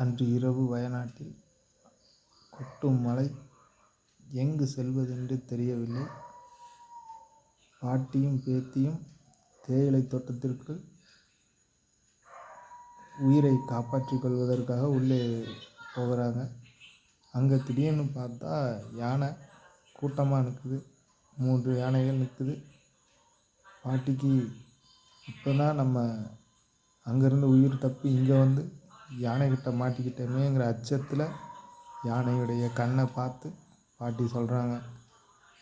அன்று இரவு வயநாட்டில் கொட்டும் மழை எங்கு செல்வதென்று தெரியவில்லை. பாட்டியும் பேத்தியும் தேயிலை தோட்டத்திற்குள் உயிரை காப்பாற்றிக் கொள்வதற்காக உள்ளே போகிறாங்க. அங்கே திடீர்னு பார்த்தா யானை கூட்டமாக நிற்குது. மூன்று யானைகள் நிற்குது. பாட்டிக்கு இப்போ தான் நம்ம அங்கேருந்து உயிர் தப்பி இங்கே வந்து யானைக்கிட்ட மாட்டிக்கிட்டோமேங்கிற அச்சத்தில் யானையுடைய கண்ணை பார்த்து பாட்டி சொல்கிறாங்க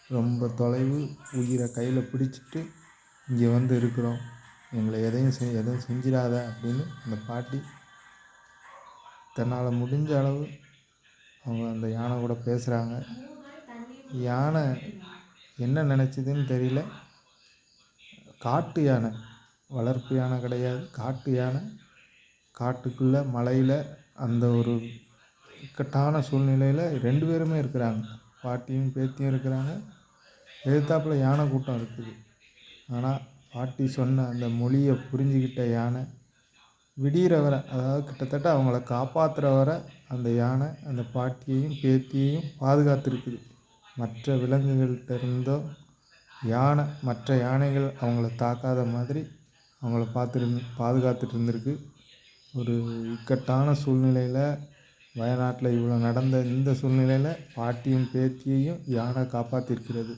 ரொம்ப தொலைவு உயிரை கையில் பிடிச்சிட்டு இங்கே வந்து இருக்கிறோம். எங்களை எதையும் செய் எதுவும் செஞ்சிடாத அப்படின்னு அந்த பாட்டி தன்னால் முடிஞ்ச அளவு அவங்க அந்த யானை கூட பேசுகிறாங்க யானை என்ன நினச்சிதுன்னு தெரியல. காட்டு யானை வளர்ப்பு யானை கிடையாது. காட்டு யானை காட்டுக்குள்ளே மலையில் அந்த ஒரு இக்கட்டான சூழ்நிலையில் ரெண்டு பேருமே இருக்கிறாங்க. பாட்டியும் பேத்தியும் இருக்கிறாங்க. எதிர்த்தாப்புல யானை கூட்டம் இருக்குது. ஆனால் பாட்டி சொன்ன அந்த மொழியை புரிஞ்சுக்கிட்ட யானை விடிகிற வரை அதாவது கிட்டத்தட்ட அவங்கள காப்பாற்றுற வரை அந்த யானை அந்த பாட்டியையும் பேத்தியையும் பாதுகாத்துருக்குது. மற்ற விலங்குகள்கிட்ட இருந்தோ யானை மற்ற யானைகள் அவங்கள தாக்காத மாதிரி அவங்கள பார்த்துருந்து பாதுகாத்துட்டு இருந்திருக்கு. ஒரு இக்கட்டான சூழ்நிலையில் வயநாட்டில் இவ்வளோ நடந்த இந்த சூழ்நிலையில் பாட்டியும் பேத்தியையும் யானை காப்பாற்றிருக்கிறது